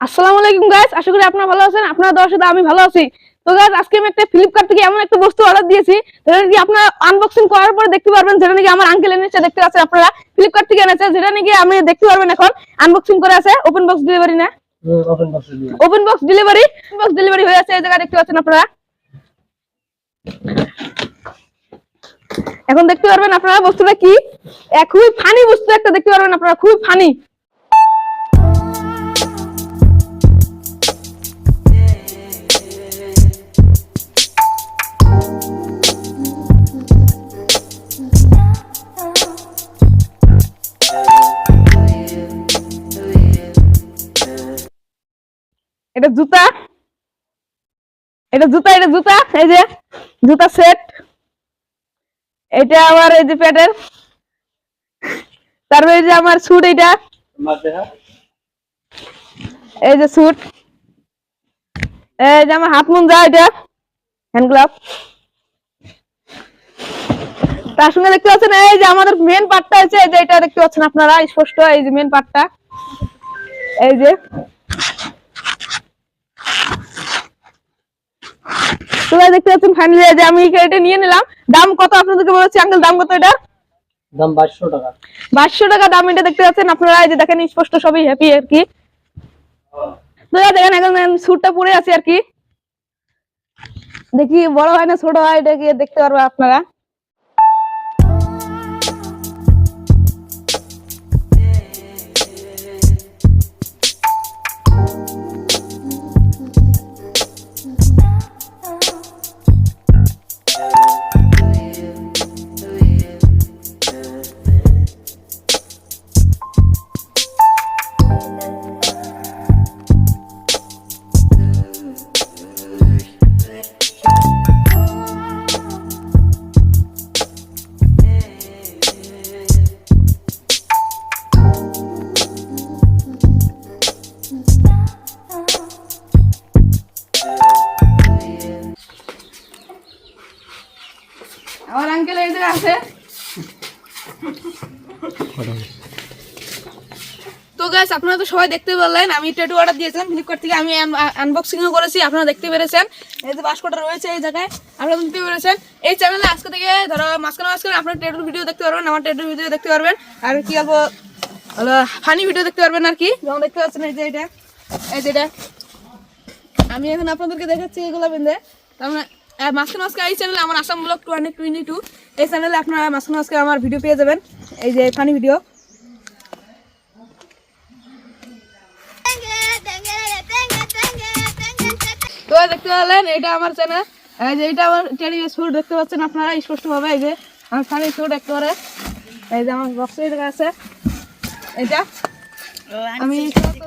আসসালামু আলাইকুম গাইস আশা করি আপনারা ভালো আছেন। আপনারা আমি ভালো আছি। তো গাইস আজকে আমি একটা ফ্লিপকার্ট থেকে এমন একটা বস্তু অর্ডার দিয়েছি যেটা নাকি আপনারা আনবক্সিং করার পরে দেখতে পারবেন যেটা নাকি আমার আঙ্কেল এনেছে দেখতে পাচ্ছেন আপনারা? ফ্লিপকার্ট থেকে এনেছে যেটা নাকি আপনি দেখতে পারবেন এখন। আনবক্সিং করে আছে ওপেন বক্স ডেলিভারি না? ওপেন বক্সে দিয়ে open box delivery box delivery হয়ে আছে এই জায়গায় দেখতে পাচ্ছেন আপনারা। এখন দেখতে পারবেন আপনারা বস্তুটা কি? খুবই ফানি বস্তু একটা দেখতে পারবেন আপনারা খুবই ফানি এটা জুতা। এটা জুতা এটা জুতা এই যে জুতা সেট। এটা আবার এই যে প্যাডের তারপরে এই যে আমার স্যুট এটা এই যে স্যুট। এই যে আমার হাত মোজা এটা হ্যান্ড গ্লাভ তার সঙ্গে দেখতে পাচ্ছেন এই যে আমাদের মেন পার্টটা আছে এই যে এটা দেখতে পাচ্ছেন আপনারা স্পষ্ট এই যে মেন পার্টটা এই যে তোমরা দেখতে পাচ্ছেন ফাইনালি যে আমি এটা নিয়ে নিলাম। দাম কত আপনাদেরকে বলেছি আঙ্কেল দাম কত এটা? দাম বাইশশো টাকা। দাম এটা দেখতে পাচ্ছেন। আপনারা এই যে দেখেন স্পষ্ট সবই হ্যাপি আর কি। দেখেন এখন স্যুটটা পরে আছে আর কি। দেখি বড় হয় না ছোট হয় এটা গিয়ে দেখতে পারবে আপনারা? তো গাইস আপনারা তো সবাই দেখতে পারলেন আমি ট্যাটু অর্ডার দিয়েছিলাম ফ্লিপকার্ট থেকে আমি আনবক্সিং করেছি, আপনারা দেখতে পেরেছেন। এই যে বাসকটা রয়েছে এই জায়গায়, আপনারা দেখতে পেরেছেন। এই চ্যানেলে আজকে থেকে, ধরো, মাঝখানে মাঝখানে আপনারা ট্যাটুর ভিডিও দেখতে পারবেন, আমার ট্যাটুর ভিডিও দেখতে পারবেন। আর কি বলব ফানি ভিডিও দেখতে পারবেন আর কি। যেমন দেখতে পাচ্ছেন এই যে এটা, এই যে এটা। আমি এখন আপনাদেরকে দেখাচ্ছি এগুলো বেঁধে। তার মাঝখানে এই আমার আসাম টোয়েন্টি টু এই চ্যানেলে আপনারা মাঝখানে আমার ভিডিও পেয়ে যাবেন। এই যে ফানি ভিডিও দেখতে আমার চ্যানেল এই যে এটা আমার দেখতে পাচ্ছেন আপনারা স্পষ্ট ভাবে এই যে ফানি স্যুট একেবারে। এই যে আমার বক্সে আছে এটা আমি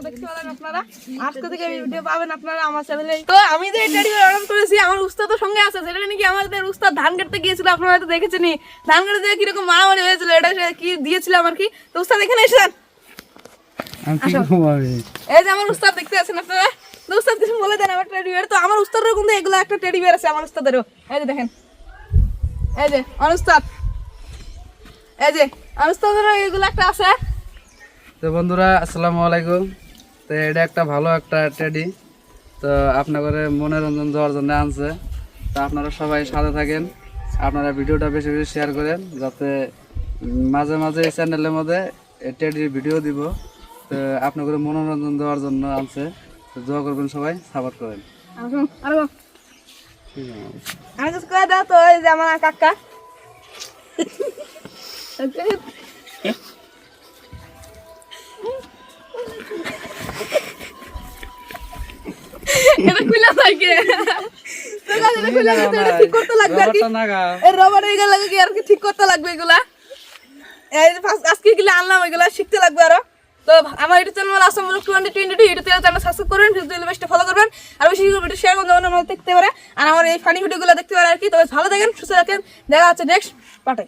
দেখতে আপনারা। আজকে থেকে এই ভিডিও পাবেন আপনারা আমার চ্যানেলে তো আমি যে টেডি অর্ডার করেছি আমার উস্তাদ সঙ্গে আছে সেটা নাকি আমাদের উস্তাদ ধান কাটতে গিয়েছিল আপনারা হয়তো দেখেছেনই। ধান কাটতে যেয়ে কীরকম মারামারি হয়েছিল এটা কি দিয়েছিলাম আর কি? তো উস্তাদ এখানে? এই যে আমার উস্তাদ দেখতে আছেন আপনারা? তো উস্তাদ কিছু বলে দেন আমার টেডি বিয়ার তো আমার উস্তাদেরও কিন্তু এগুলো একটা টেডি বিয়ার আছে আমার উস্তাদেরও। এই যে দেখেন। এই যে আমার উস্তাদ। এই যে আমার উস্তাদেরও এগুলো একটা আছে। তো বন্ধুরা আসসালামু আলাইকুম। তো এটা একটা ভালো একটা টেডি তো আপনাদের মনোরঞ্জন দেওয়ার জন্য আনছে। তো আপনারা সবাই সাথে থাকেন। আপনারা ভিডিওটা বেশি বেশি শেয়ার করেন যাতে মাঝে মাঝে এই চ্যানেলের মধ্যে এই টেডির ভিডিও দিব। তো আপনাদের মনোরঞ্জন দেওয়ার জন্য আনছে। তো দোয়া করবেন সবাই সাপোর্ট করেন। আরও আরও আমি কিছু করে দাও তো আমার কাকা। এটা খুলে থাকে। তো এটা খুলে থাকে, এটা ঠিক করতে লাগবে আর কি। এই রবার এগুলো লাগে কি আর কি ঠিক করতে লাগবে এগুলা? এই ফার্স্ট আজকে গেলে আনলাম এগুলা শিখতে লাগবে আরও। তো আমার YouTube channel Assam blog twenty twenty two YouTube channel subscribe করবেন ফেসবুক পেজটা ফলো করবেন আর বেশি ভিডিও শেয়ার করুন যেমন আমার দেখতে পারে। আর আমার এই ফানি ভিডিওগুলো দেখতে পারে আর কি। তবে ভালো থাকেন সুস্থ থাকেন। দেখা হচ্ছে নেক্সট পার্টে